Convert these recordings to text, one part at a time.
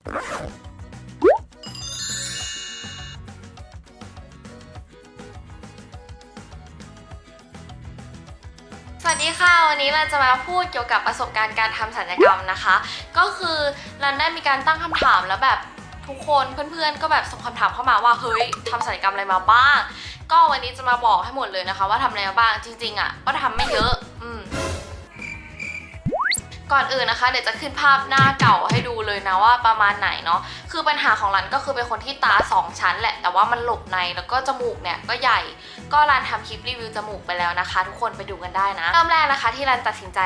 สวัสดีค่ะ วันนี้เราจะมาพูดเกี่ยวกับประสบการณ์การทำศัลยกรรมนะคะ ก็คือเรันได้มีการตั้งคำถามแล้วแบบทุกคนเพื่อนๆ ก็แบบส่งคำถามเข้ามาว่าเฮ้ยทำศัลยกรรมอะไรมาบ้าง ก็วันนี้จะมาบอกให้หมดเลยนะคะ ว่าทำอะไรมาบ้างจริง ๆอะก็ทำไม่เยอะ ก่อนอื่นนะคะเดี๋ยวจะขึ้นภาพหน้าเก่าให้ดูเลยนะว่าประมาณไหนเนาะคือปัญหาของรันก็คือเป็นคนที่ตาสองชั้นแหละ แต่ว่ามันหลบในแล้วก็จมูกเนี่ยก็ใหญ่ ก็รันทำคลิปรีวิวจมูกไปแล้วนะคะ ทุกคนไปดูกันได้นะเริ่มแรกนะคะ ที่รันตัดสินใจ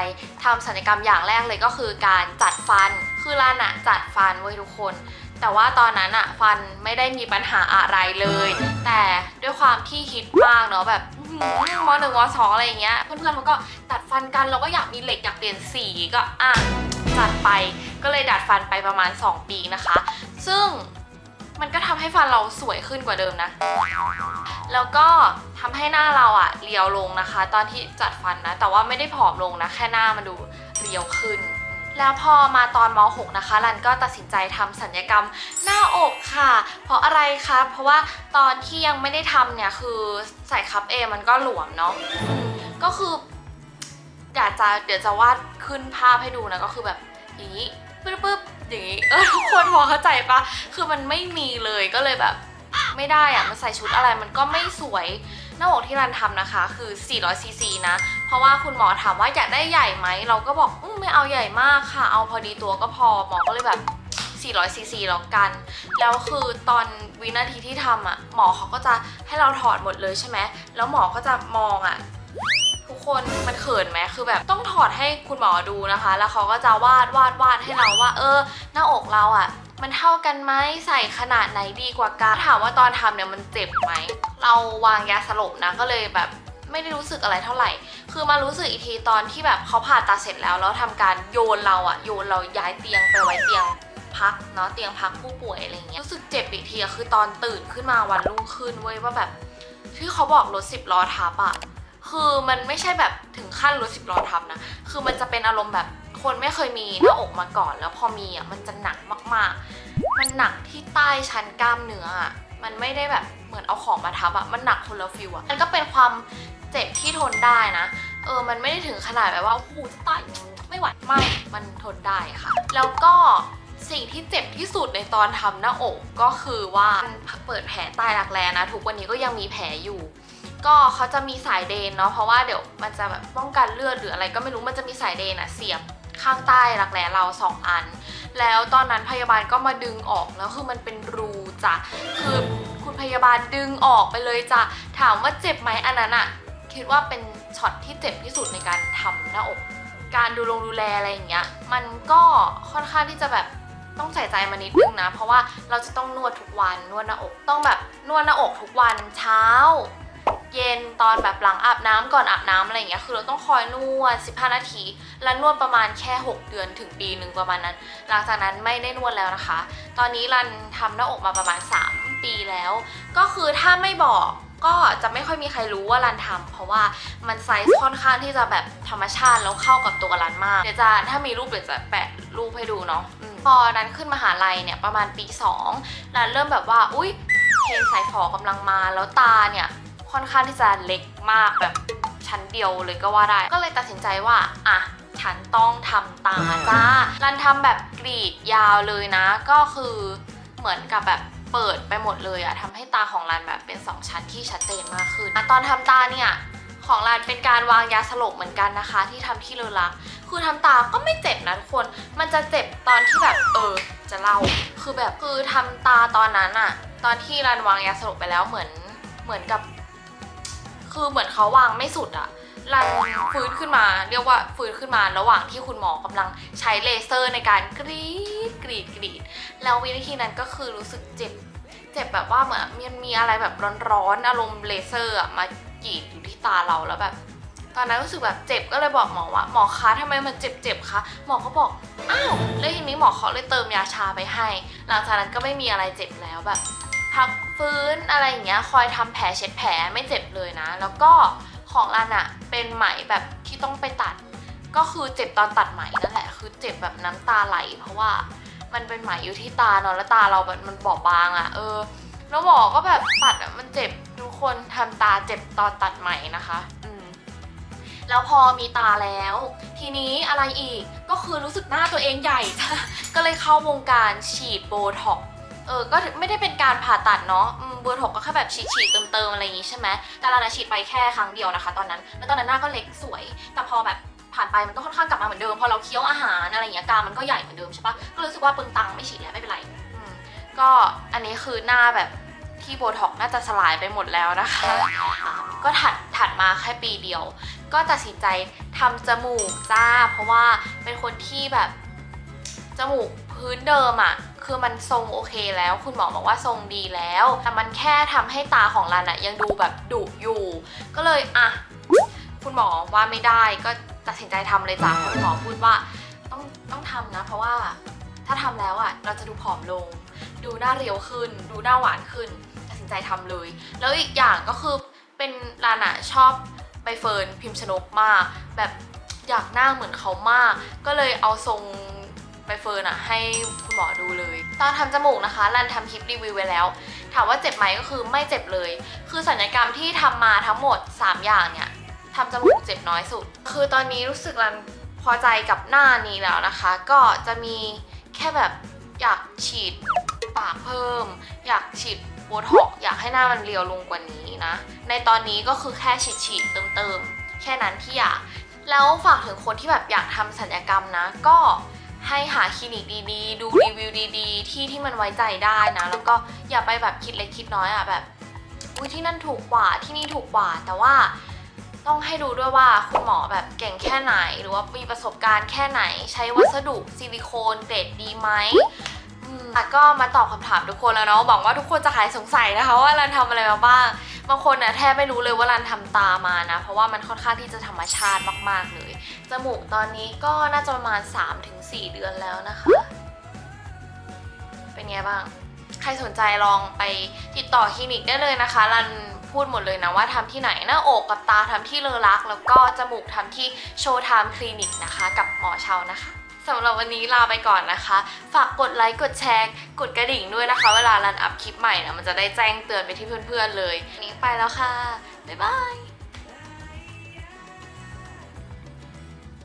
ทำศัลยกรรมอย่างแรกเลยก็คือการจัดฟัน คือรันอะจัดฟันไว้ยทุกคน แต่ว่าตอนนั้นอะฟันไม่ได้มีปัญหาอะไรเลย แต่ด้วยความที่ฮิตมากเนาะแบบ มหนึ่งมสองอะไรอย่างเงี้ย เพื่อนๆเขาก็ดัดฟันกันเราก็อยากมีเหล็กอยากเปลี่ยนสีก็อะจัดไปก็เลยดัดฟันไปประมาณ 2 ปีนะคะ ซึ่งมันก็ทำให้ฟันเราสวยขึ้นกว่าเดิมนะ แล้วก็ทำให้หน้าเราอะเรียวลงนะคะ ตอนที่จัดฟันนะ แต่ว่าไม่ได้ผอมลงนะ แค่หน้ามันดูเรียวขึ้น แล้วพอมาตอนม .6 นะคะ รันก็ตัดสินใจทำสัญญกรรมหน้า อกค่ะ เพราะอะไรคะเพราะว่าตอนที่ยังไม่ได้ทำเนี่ยคือใส่คัพเอมันก็หลวมเนาะก็คืออยากจะเดี๋ยวจะวาดขึ้นภาพให้ดูนะก็คือแบบอย่างนี้ปึ๊บปึ๊บอย่างนี้เออทุกคนพอเข้าใจปะคือมันไม่มีเลยก็เลยแบบไม่ได้อะมันใส่ชุดอะไรมันก็ไม่สวยหน้าอกที่รันทำนะคะ คือ 400 ซีซีนะ เพราะว่าคุณหมอถามว่าอยากได้ใหญ่ไหม เราก็บอกอมไม่เอาใหญ่มากค่ะ เอาพอดีตัวก็พอ หมอก็เลยแบบ 400ซีซีแล้วกัน แล้วคือตอนวินาทีที่ทำอะ หมอเขาก็จะให้เราถอดหมดเลยใช่ไหม แล้วหมอก็จะมองอะทุกคนมันเขินไหมคือแบบต้องถอดให้คุณหมอดูนะคะ แล้วเขาก็จะวาดวาดวาดให้เราว่า เออ หน้าอกเราอะ มันเท่ากันไหมใส่ขนาดไหนดีกว่ากันถามว่าตอนทำเนี่ยมันเจ็บไหมเราวางยาสลบนะก็เลยแบบไม่ได้รู้สึกอะไรเท่าไหร่ คือมารู้สึกอีกทีตอนที่แบบเขาผ่าตัดเสร็จแล้ว แล้วทำการโยนเราอะโยนเราย้ายเตียงไปไว้เตียง พักเนาะเตียงพักผู้ป่วยอะไรเงี้ยรู้สึกเจ็บอีกทีอะคือตอนตื่นขึ้นมาวันรุ่งขึ้นเว้ยว่าแบบที่เขาบอกรถสิบล้อทับอะคือมันไม่ใช่แบบถึงขั้นรถสิบล้อทับนะคือมันจะเป็นอารมณ์แบบคนไม่เคยมีหน้าอกมาก่อน แล้วพอมีอะมันจะหนักมากๆ มันหนักที่ใต้ชั้นกล้ามเนื้ออะมันไม่ได้แบบเหมือนเอาของมาทับอะมันหนักคนละฟิวอะมันก็เป็นความเจ็บที่ทนได้นะเออมันไม่ได้ถึงขนาดแบบว่าโอ้โหจะตายไม่ไหวไม่มันทนได้ค่ะ แล้วก็ สิ่งที่เจ็บที่สุดในตอนทำหน้าอกก็คือว่าเปิดแผลใต้รักแร้นะ ทุกวันนี้ก็ยังมีแผลอยู่ ก็เขาจะมีสายเดนเนาะเพราะว่าเดี๋ยวมันจะแบบป้องกันเลือดหรืออะไรก็ไม่รู้มันจะมีสายเดนอะเสียบข้างใต้รักแร้เราสองอัน แล้วตอนนั้นพยาบาลก็มาดึงออกแล้วคือมันเป็นรูจ้ะคือคุณพยาบาลดึงออกไปเลยจ้ะถามว่าเจ็บไหมอันนั้นอะคิดว่าเป็นช็อตที่เจ็บที่สุดในการทำหน้าอก การดูลงดูแลอะไรอย่างเงี้ย มันก็ค่อนข้างที่จะแบบ ต้องใส่ใจมานิดนึงนะ เพราะว่าเราจะต้องนวดทุกวันนวดหน้าอกต้องแบบนวดหน้าอกทุกวันเช้า เย็นตอนแบบหลังอาบน้ำก่อนอาบน้ำอะไรอย่างเงี้ยคือเราต้องคอยนวด 15 นาที แล้วนวดประมาณแค่ 6 เดือนถึงปีหนึ่งประมาณนั้น หลังจากนั้นไม่ได้นวดแล้วนะคะ ตอนนี้รันทำหน้าอกมาประมาณ 3 ปีแล้ว ก็คือถ้าไม่บอกก็จะไม่ค่อยมีใครรู้ว่ารันทำเพราะว่ามันไซส์ค่อนข้างที่จะแบบธรรมชาติแล้วเข้ากับตัวรันมาก เดี๋ยวจะถ้ามีรูปเดี๋ยวจะแปะรูปให้ดูเนาะ พอรันขึ้นมหาลัยเนี่ยประมาณปี2รันเริ่มแบบว่า อุ้ยเพลงสายฝอกำลังมา แล้วตาเนี่ยค่อนข้างที่จะเล็กมากแบบชั้นเดียวเลยก็ว่าได้ ก็เลยตัดสินใจว่า อะฉันต้องทำตาจ้ารันทำแบบกรีดยาวเลยนะ ก็คือเหมือนกับแบบเปิดไปหมดเลยอะทำให้ตาของรันแบบเป็น 2 ชั้นที่ชัดเจนมากขึ้นตอนทำตาเนี่ย ของรันเป็นการวางยาสลบเหมือนกันนะคะ ที่ทำที่เลอรัก คือทำตาก็ไม่เจ็บนะทุกคน มันจะเจ็บตอนที่แบบเออ จะเล่า คือแบบคือทำตาตอนนั้นอะตอนที่รันวางยาสลบไปแล้วเหมือนเหมือนกับ คือเหมือนเขาวางไม่สุดอะรันฟื้นขึ้นมา เรียกว่าฟื้นขึ้นมาระหว่างที่คุณหมอกำลังใช้เลเซอร์ในการกรีดกรีดกรีด แล้ววินาทีนั้นก็คือรู้สึกเจ็บ เจ็บแบบว่าเหมือนมันมีอะไรแบบร้อนๆอารมณ์เลเซอร์อะมา กรีดอยู่ที่ตาเราแล้วแบบ ตอนนั้นรู้สึกแบบเจ็บก็เลยบอกหมอว่าหมอคะทำไมมันเจ็บๆคะหมอก็บอกอ้าวแล้วทีนี้หมอเขาเลยเติมยาชาไปให้ หลังจากนั้นก็ไม่มีอะไรเจ็บแล้วแบบ พักฟื้นอะไรอย่างเงี้ยคอยทำแผลเช็ดแผลไม่เจ็บเลยนะ แล้วก็ของรันอะเป็นไหมแบบที่ต้องไปตัด ก็คือเจ็บตอนตัดไหมนั่นแหละคือเจ็บแบบน้ำตาไหล เพราะว่ามันเป็นไหมอยู่ที่ตาเนาะแล้วตาเราแบบมันบอบบางอะ่ะเออแล้วหมอก็แบบตัดอะมันเจ็บ คนทำตาเจ็บตอนตัดไหม่นะคะอืมแล้วพอมีตาแล้ว ทีนี้อะไรอีกก็คือรู้สึกหน้าตัวเองใหญ่ ก็เลยเข้าวงการฉีดโบท็อกเออ ก็ไม่ได้เป็นการผ่าตัดเนาะอืมโบท็อกซ์ก็แค่แบบฉีดฉีดๆเติมๆอะไรอย่างงี้ใช่ไหมแต่เราน่ะฉีดไปแค่ครั้งเดียวนะคะ ตอนนั้น แล้วตอนนั้นหน้าก็เล็กสวย แต่พอแบบผ่านไปมันก็ค่อนข้างกลับมาเหมือนเดิม พอเราเคี้ยวอาหารอะไรอย่างเงี้ยกามมันก็ใหญ่เหมือนเดิมใช่ปะก็รู้สึกว่าเปลืองตังไม่ฉีดแล้วไม่เป็นไรอืมก็อันนี้คือหน้าแบบ ที่โบท็อกซ์น่าจะสลายไปหมดแล้วนะคะ ก็ถัดถัดมาแค่ปีเดียว ก็ตัดสินใจทำจมูกจ้า เพราะว่าเป็นคนที่แบบจมูกพื้นเดิมอะ่ะคือมันทรงโอเคแล้ว คุณหมอบอกว่าทรงดีแล้ว แต่มันแค่ทำให้ตาของรันอะ่ะยังดูแบบดุอยู่ ก็เลยอะคุณหมอว่าไม่ได้ก็ตัดสินใจทำเลยจ้ะคุณหมอพูดว่าต้องต้องทำนะ เพราะว่า ถ้าทำแล้วอะเราจะดูผอมลง ดูหน้าเรียวขึ้น ดูหน้าหวานขึ้นตัดสินใจทำเลย แล้วอีกอย่างก็คือเป็นรันะชอบใบเฟิร์นพิมพ์ชนกมาก แบบอยากหน้าเหมือนเขามาก ก็เลยเอาทรงใบเฟิร์นอะให้คุณหมอดูเลย ตอนทำจมูกนะคะรันทำคลิปรีวิวไว้แล้ว ถามว่าเจ็บไหมก็คือไม่เจ็บเลย คือสัญญกรรมที่ทำมาทั้งหมด 3 อย่างเนี่ยทำจมูกเจ็บน้อยสุด คือตอนนี้รู้สึกรันพอใจกับหน้านี้แล้วนะคะ ก็จะมี แค่แบบอยากฉีดปากเพิ่ม อยากฉีดโบท็อกอยากให้หน้ามันเรียวลงกว่านี้นะ ในตอนนี้ก็คือแค่ฉีดฉีดเติมเติมๆแค่นั้นที่อยาก แล้วฝากถึงคนที่แบบอยากทำสัญญกรรมนะ ก็ให้หาคลินิกดีๆ ดูรีวิวดีๆ ที่ที่มันไว้ใจได้นะ แล้วก็อย่าไปแบบคิดเล็กคิดน้อยอะแบบอุ้ยที่นั่นถูกกว่าที่นี่ถูกกว่าแต่ว่า ต้องให้ดูด้วยว่าคุณหมอแบบเก่งแค่ไหน หรือว่ามีประสบการณ์แค่ไหน ใช้วัสดุซิลิโคนเกรดดีไหมอืมอะก็มาตอบคำถามทุกคนแล้วเนาะหวังว่าทุกคนจะหายสงสัยนะคะว่ารันทำอะไรมาบ้างบางคนน่ะแทบไม่รู้เลยว่ารันทำตามานะ เพราะว่ามันค่อนข้างที่จะธรรมชาติมากๆเลย จมูกตอนนี้ก็น่าจะประมาณ 3-4 เดือนแล้วนะคะ เป็นไงบ้าง ใครสนใจลองไปติดต่อคลินิกได้เลยนะคะรัน พูดหมดเลยนะว่าทำที่ไหนหน้าอกกับตาทำที่เลอรัก แล้วก็จมูกทำที่โชว์ไทม์คลินิกนะคะ กับหมอเชานะคะสำหรับวันนี้ลาไปก่อนนะคะ ฝากกดไลค์ กดแชร์ กดกระดิ่งด้วยนะคะ เวลารันอัพคลิปใหม่นะมันจะได้แจ้งเตือนไปที่เพื่อนๆเลยวันนี้ไปแล้วค่ะ บ๊ายบาย